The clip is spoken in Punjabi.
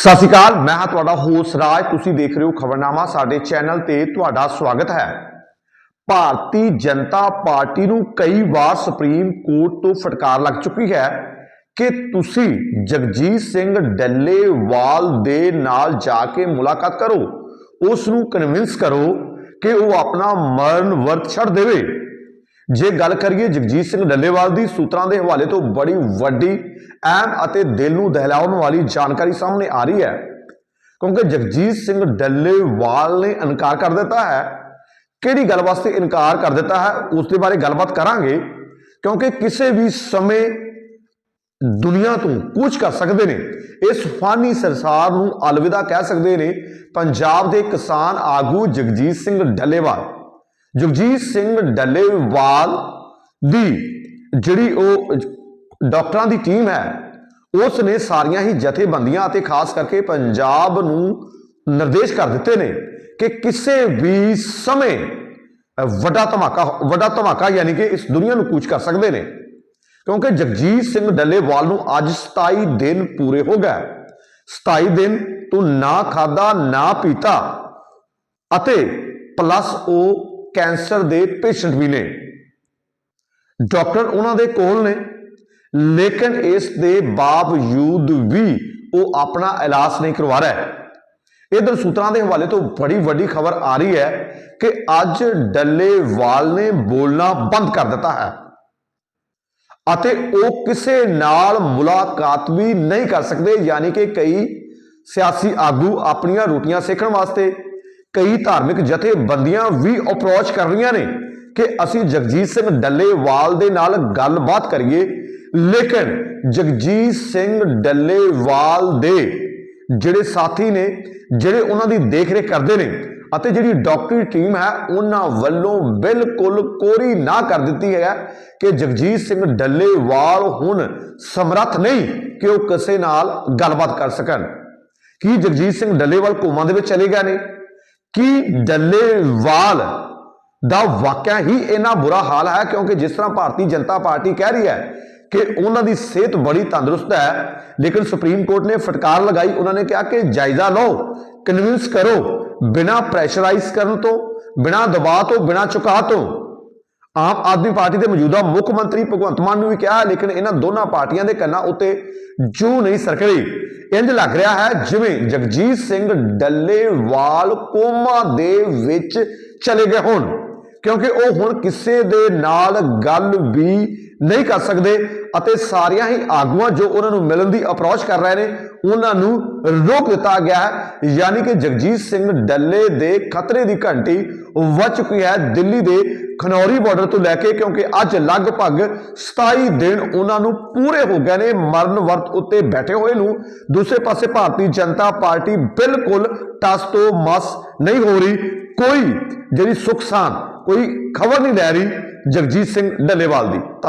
ਸਤਿ ਸ਼੍ਰੀ ਅਕਾਲ, ਮੈਂ ਹਾਂ ਤੁਹਾਡਾ ਹੋਸ਼ ਰਾਜ। ਤੁਸੀਂ ਦੇਖ ਰਹੇ ਹੋ ਖਬਰਨਾਮਾ, ਸਾਡੇ ਚੈਨਲ ਤੇ ਤੁਹਾਡਾ ਸਵਾਗਤ ਹੈ। ਭਾਰਤੀ ਜਨਤਾ ਪਾਰਟੀ ਨੂੰ ਕਈ ਵਾਰ ਸੁਪਰੀਮ ਕੋਰਟ ਤੋਂ ਫਟਕਾਰ ਲੱਗ ਚੁੱਕੀ ਹੈ ਕਿ ਤੁਸੀਂ ਜਗਜੀਤ ਸਿੰਘ ਡੱਲੇਵਾਲ ਦੇ ਨਾਲ ਜਾ ਕੇ ਮੁਲਾਕਾਤ ਕਰੋ। ਉਸ ਨੂੰ ਕਨਵਿੰਸ ਕਰੋ ਕਿ ਉਹ ਆਪਣਾ ਮਰਨ ਵਰਤ ਛੱਡ ਦੇਵੇ। ਜੇ ਗੱਲ ਕਰੀਏ ਜਗਜੀਤ ਸਿੰਘ ਡੱਲੇਵਾਲ ਦੀ, ਸੂਤਰਾਂ ਦੇ ਹਵਾਲੇ ਤੋਂ ਬੜੀ ਵੱਡੀ ਅਹਿਮ ਅਤੇ ਦਿਲ ਨੂੰ ਦਹਿਲਾਉਣ ਵਾਲੀ ਜਾਣਕਾਰੀ ਸਾਹਮਣੇ ਆ ਰਹੀ ਹੈ। ਕਿਉਂਕਿ ਜਗਜੀਤ ਸਿੰਘ ਡੱਲੇਵਾਲ ਨੇ ਇਨਕਾਰ ਕਰ ਦਿੱਤਾ ਹੈ। ਕਿਹੜੀ ਗੱਲ ਵਾਸਤੇ ਇਨਕਾਰ ਕਰ ਦਿੱਤਾ ਹੈ, ਉਸ ਦੇ ਬਾਰੇ ਗੱਲਬਾਤ ਕਰਾਂਗੇ। ਕਿਉਂਕਿ ਕਿਸੇ ਵੀ ਸਮੇਂ ਦੁਨੀਆ ਤੋਂ ਕੁਝ ਕਰ ਸਕਦੇ ਨੇ, ਇਸ ਫਾਨੀ ਸੰਸਾਰ ਨੂੰ ਅਲਵਿਦਾ ਕਹਿ ਸਕਦੇ ਨੇ, ਪੰਜਾਬ ਦੇ ਕਿਸਾਨ ਆਗੂ ਜਗਜੀਤ ਸਿੰਘ ਡੱਲੇਵਾਲ। ਜਗਜੀਤ ਸਿੰਘ ਡੱਲੇਵਾਲ ਦੀ ਜਿਹੜੀ ਉਹ ਡਾਕਟਰਾਂ ਦੀ ਟੀਮ ਹੈ ਉਸ ਨੇ ਸਾਰੀਆਂ ਹੀ ਜਥੇਬੰਦੀਆਂ ਅਤੇ ਖਾਸ ਕਰਕੇ ਪੰਜਾਬ ਨੂੰ ਨਿਰਦੇਸ਼ ਕਰ ਦਿੱਤੇ ਨੇ ਕਿ ਕਿਸੇ ਵੀ ਸਮੇਂ ਵੱਡਾ ਧਮਾਕਾ ਵੱਡਾ ਧਮਾਕਾ ਯਾਨੀ ਕਿ ਇਸ ਦੁਨੀਆ ਨੂੰ ਕੂਚ ਕਰ ਸਕਦੇ ਨੇ। ਕਿਉਂਕਿ ਜਗਜੀਤ ਸਿੰਘ ਡੱਲੇਵਾਲ ਨੂੰ ਅੱਜ 27 ਦਿਨ ਪੂਰੇ ਹੋ ਗਏ। 27 ਦਿਨ ਤੂੰ ਨਾ ਖਾਦਾ ਨਾ ਪੀਤਾ ਅਤੇ ਪਲੱਸ ਉਹ ਕੈਂਸਰ ਦੇ ਪੇਸ਼ੈਂਟ ਵੀ ਨੇ। ਡਾਕਟਰ ਉਹਨਾਂ ਦੇ ਕੋਲ ਨੇ, ਲੇਕਿਨ ਇਸ ਦੇ ਬਾਵਜੂਦ ਵੀ ਉਹ ਆਪਣਾ ਇਲਾਜ ਨਹੀਂ ਕਰਵਾ ਰਿਹਾ ਇਧਰ ਸੂਤਰਾਂ ਦੇ ਹਵਾਲੇ ਤੋਂ ਬੜੀ ਵੱਡੀ ਖਬਰ ਆ ਰਹੀ ਹੈ ਕਿ ਅੱਜ ਡੱਲੇਵਾਲ ਨੇ ਬੋਲਣਾ ਬੰਦ ਕਰ ਦਿੱਤਾ ਹੈ ਅਤੇ ਉਹ ਕਿਸੇ ਨਾਲ ਮੁਲਾਕਾਤ ਵੀ ਨਹੀਂ ਕਰ ਸਕਦੇ, ਯਾਨੀ ਕਿ ਕਈ ਸਿਆਸੀ ਆਗੂ ਆਪਣੀਆਂ ਰੋਟੀਆਂ ਸੇਕਣ ਵਾਸਤੇ ਕਈ ਧਾਰਮਿਕ ਜਥੇਬੰਦੀਆਂ ਵੀ ਅਪਰੋਚ ਕਰ ਰਹੀਆਂ ਨੇ ਕਿ ਅਸੀਂ ਜਗਜੀਤ ਸਿੰਘ ਡੱਲੇਵਾਲ ਦੇ ਨਾਲ ਗੱਲਬਾਤ ਕਰੀਏ। ਲੇਕਿਨ ਜਗਜੀਤ ਸਿੰਘ ਡੱਲੇਵਾਲ ਦੇ ਜਿਹੜੇ ਸਾਥੀ ਨੇ, ਜਿਹੜੇ ਉਹਨਾਂ ਦੀ ਦੇਖਰੇਖ ਕਰਦੇ ਨੇ ਅਤੇ ਜਿਹੜੀ ਡਾਕਟਰੀ ਟੀਮ ਹੈ, ਉਹਨਾਂ ਵੱਲੋਂ ਬਿਲਕੁਲ ਕੋਰੀ ਨਾ ਕਰ ਦਿੱਤੀ ਹੈ ਕਿ ਜਗਜੀਤ ਸਿੰਘ ਡੱਲੇਵਾਲ ਹੁਣ ਸਮਰੱਥ ਨਹੀਂ ਕਿ ਉਹ ਕਿਸੇ ਨਾਲ ਗੱਲਬਾਤ ਕਰ ਸਕਣ। ਕੀ ਜਗਜੀਤ ਸਿੰਘ ਡੱਲੇਵਾਲ ਕੋਮਾ ਦੇ ਵਿੱਚ ਚਲੇ ਗਏ ਨੇ? ਕੀ ਡੱਲੇਵਾਲ ਦਾ ਵਾਕਿਆ ਹੀ ਇੰਨਾ ਬੁਰਾ ਹਾਲ ਹੈ? ਕਿਉਂਕਿ ਜਿਸ ਤਰ੍ਹਾਂ ਭਾਰਤੀ ਜਨਤਾ ਪਾਰਟੀ ਕਹਿ ਰਹੀ ਹੈ ਕਿ ਉਹਨਾਂ ਦੀ ਸਿਹਤ ਬੜੀ ਤੰਦਰੁਸਤ ਹੈ ਲੇਕਿਨ ਸੁਪਰੀਮ ਕੋਰਟ ਨੇ ਫਟਕਾਰ ਲਗਾਈ। ਉਹਨਾਂ ਨੇ ਕਿਹਾ ਕਿ ਜਾਇਜ਼ਾ ਲਓ ਕਨਵਿੰਸ ਕਰੋ ਬਿਨਾ ਪ੍ਰੈਸ਼ਰਾਈਜ਼ ਕਰਨ ਤੋਂ ਬਿਨਾ ਦਬਾਅ ਤੋਂ ਬਿਨਾ ਝੁਕਾਅ ਤੋਂ। ਆਮ ਆਦਮੀ ਪਾਰਟੀ ਦੇ ਮੌਜੂਦਾ ਮੁੱਖ ਮੰਤਰੀ ਭਗਵੰਤ ਮਾਨ ਨੂੰ ਵੀ ਕਿਹਾ, ਲੇਕਿਨ ਇਹਨਾਂ ਦੋਨਾਂ ਪਾਰਟੀਆਂ ਦੇ ਕੰਨਾਂ ਉੱਤੇ ਜੂ ਨਹੀਂ ਸਰਕੜੀ ਇੰਜ ਲੱਗ ਰਿਹਾ ਹੈ ਜਿਵੇਂ ਜਗਜੀਤ ਸਿੰਘ ਡੱਲੇਵਾਲ ਕੋਮਾ ਦੇ ਵਿੱਚ ਚਲੇ ਗਏ ਹੋਣ, ਕਿਉਂਕਿ ਉਹ ਹੁਣ ਕਿਸੇ ਦੇ ਨਾਲ ਗੱਲ ਵੀ ਨਹੀਂ ਕਰ ਸਕਦੇ ਅਤੇ ਸਾਰੀਆਂ ਹੀ ਆਗੂਆਂ ਜੋ ਉਹਨਾਂ ਨੂੰ ਮਿਲਣ ਦੀ ਅਪਰੋਚ ਕਰ ਰਹੇ ਨੇ, ਉਹਨਾਂ ਨੂੰ ਰੋਕ ਦਿੱਤਾ ਗਿਆ ਹੈ। ਯਾਨੀ ਕਿ ਜਗਜੀਤ ਸਿੰਘ ਡੱਲੇ ਦੇ ਖਤਰੇ ਦੀ ਘੰਟੀ ਵੱਜ ਚੁੱਕੀ ਹੈ ਦਿੱਲੀ ਦੇ ਖਨੌਰੀ ਬਾਰਡਰ ਤੋਂ ਲੈ ਕੇ ਕਿਉਂਕਿ ਅੱਜ ਲਗਭਗ 27 ਦਿਨ ਉਹਨਾਂ ਨੂੰ ਪੂਰੇ ਹੋ ਗਏ ਨੇ ਮਰਨ ਵਰਤ ਉੱਤੇ ਬੈਠੇ ਹੋਏ ਨੂੰ। ਦੂਸਰੇ ਪਾਸੇ ਭਾਰਤੀ ਜਨਤਾ ਪਾਰਟੀ ਬਿਲਕੁਲ ਟਸ ਤੋਂ ਮਸ ਨਹੀਂ ਹੋ ਰਹੀ। ਕੋਈ ਜਿਹੜੀ ਸੁਖਸਾਨ ਕੋਈ ਖਬਰ ਨਹੀਂ ਲੈ ਰਹੀ ਜਗਜੀਤ ਸਿੰਘ ਡੱਲੇਵਾਲ ਦੀ। ਧੰਨਵਾਦ।